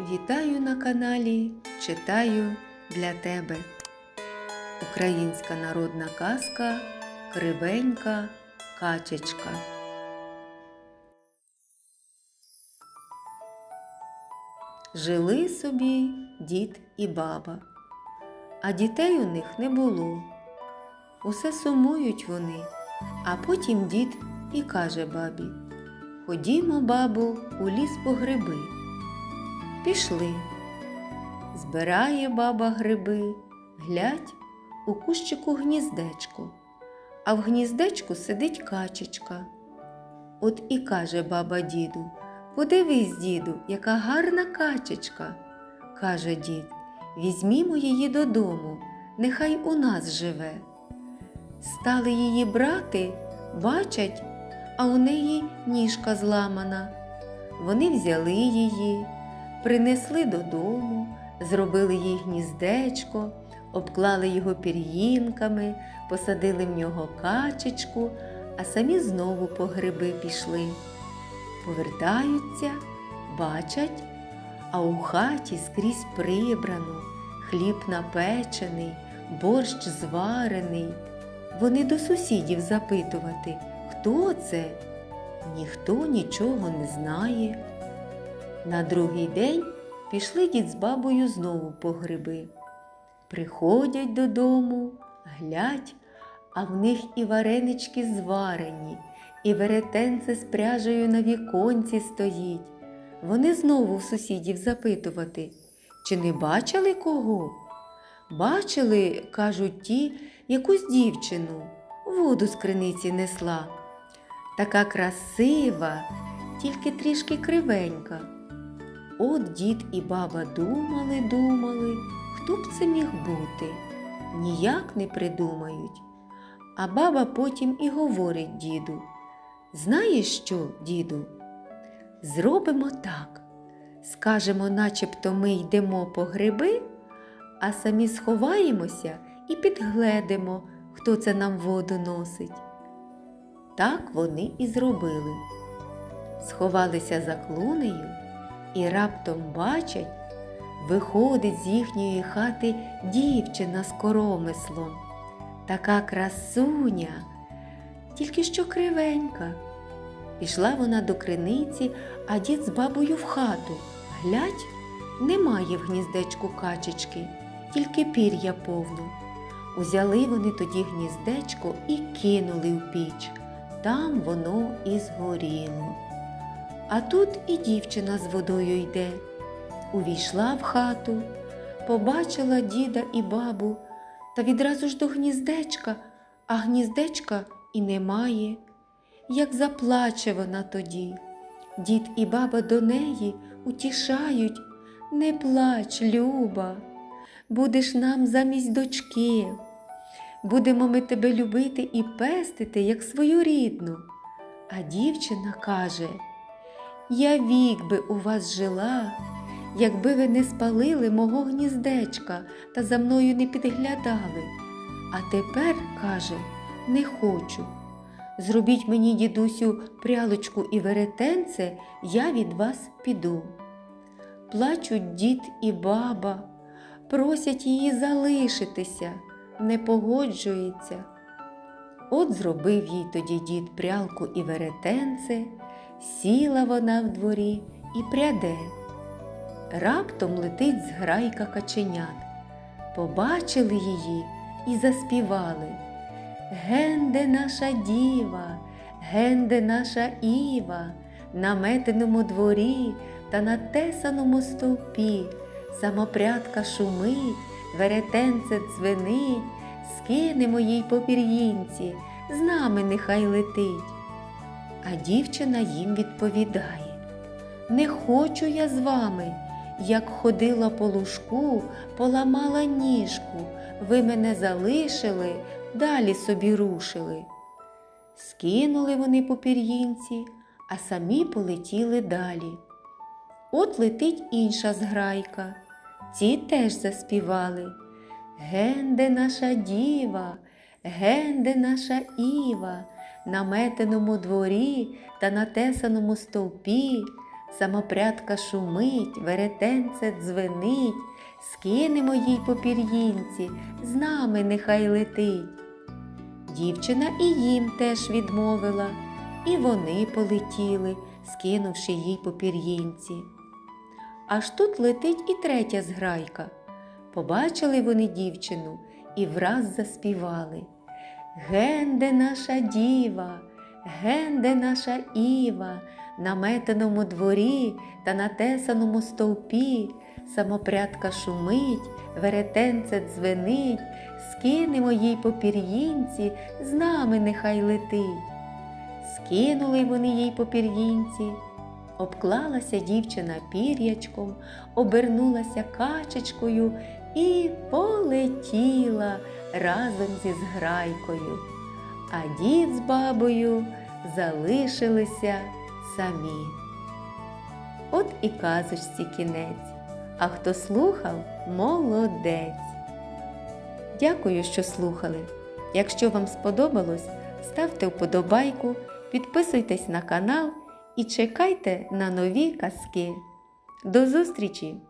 Вітаю на каналі Читаю для тебе. Українська народна казка Кривенька качечка. Жили собі дід і баба, а дітей у них не було. Усе сумують вони, а потім дід і каже бабі Ходімо, бабу, у ліс по гриби. Пішли. Збирає баба гриби, глядь, у кущику гніздечко, а в гніздечку сидить качечка. От і каже баба діду Подивись, діду, яка гарна качечка. Каже дід, візьмімо її додому, нехай у нас живе. Стали її брати, бачать, а у неї ніжка зламана. Вони взяли її, принесли додому, зробили їй гніздечко, обклали його пір'їнками, посадили в нього качечку, а самі знову по гриби пішли. Повертаються, бачать, а у хаті скрізь прибрано, хліб напечений, борщ зварений. Вони до сусідів запитувати, хто це? Ніхто нічого не знає. На другий день пішли дід з бабою знову по гриби. Приходять додому, глядь, а в них і варенички зварені, і веретенце з пряжею на віконці стоїть. Вони знову в сусідів запитувати, чи не бачили кого? Бачили, кажуть ті, якусь дівчину воду з криниці несла. Така красива, тільки трішки кривенька. От дід і баба думали, думали, хто б це міг бути, ніяк не придумають. А баба потім і говорить діду: Знаєш що, діду? Зробимо так. Скажемо, начебто ми йдемо по гриби, а самі сховаємося і підгледимо, хто це нам воду носить. Так вони і зробили. Сховалися за клунею і раптом бачать, виходить з їхньої хати дівчина з коромислом. Така красуня, тільки що кривенька. Пішла вона до криниці, а дід з бабою в хату. Глядь, немає в гніздечку качечки, тільки пір'я повно. Узяли вони тоді гніздечко і кинули в піч. Там воно і згоріло. А тут і дівчина з водою йде. Увійшла в хату, побачила діда і бабу, та відразу ж до гніздечка, а гніздечка і немає. Як заплаче вона тоді. Дід і баба до неї утішають Не плач, Люба, будеш нам замість дочки. Будемо ми тебе любити і пестити, як свою рідну. А дівчина каже Я вік би у вас жила, якби ви не спалили мого гніздечка та за мною не підглядали. А тепер, каже, не хочу. Зробіть мені, дідусю, прялочку і веретенце, я від вас піду. Плачуть дід і баба, просять її залишитися, не погоджується. От зробив їй тоді дід прялку і веретенце, сіла вона в дворі і пряде. Раптом летить зграйка каченят. Побачили її і заспівали. Генде наша діва, генде наша Іва, на метеному дворі та на тесаному стовпі, самопрядка шумить, веретенце дзвенить, скинемо їй по пір'їнці, з нами нехай летить. А дівчина їм відповідає Не хочу я з вами, як ходила по лужку, поламала ніжку, ви мене залишили далі собі рушили. Скинули вони по пір'їнці, а самі полетіли далі. От летить інша зграйка. Ці теж заспівали. Генде наша діва, генде наша Іва, на метеному дворі та на тесаному стовпі, самопрядка шумить, веретенце дзвенить, скинемо їй по пір'їнці, з нами нехай летить. Дівчина і їм теж відмовила, і вони полетіли, скинувши їй по пір'їнці. Аж тут летить і третя зграйка. Побачили вони дівчину і враз заспівали. Генде наша діва, генде наша Іва, на метеному дворі та на тесаному стовпі, самопрядка шумить, веретенце дзвенить, скинемо їй по пір'їнці, з нами нехай летить. Скинули вони їй по пір'їнці, обклалася дівчина пір'ячком, обернулася качечкою і полетіла разом зі зграйкою. А дід з бабою залишилися самі. От і казочці кінець, а хто слухав, молодець. Дякую, що слухали. Якщо вам сподобалось, ставте вподобайку, підписуйтесь на канал і чекайте на нові казки. До зустрічі!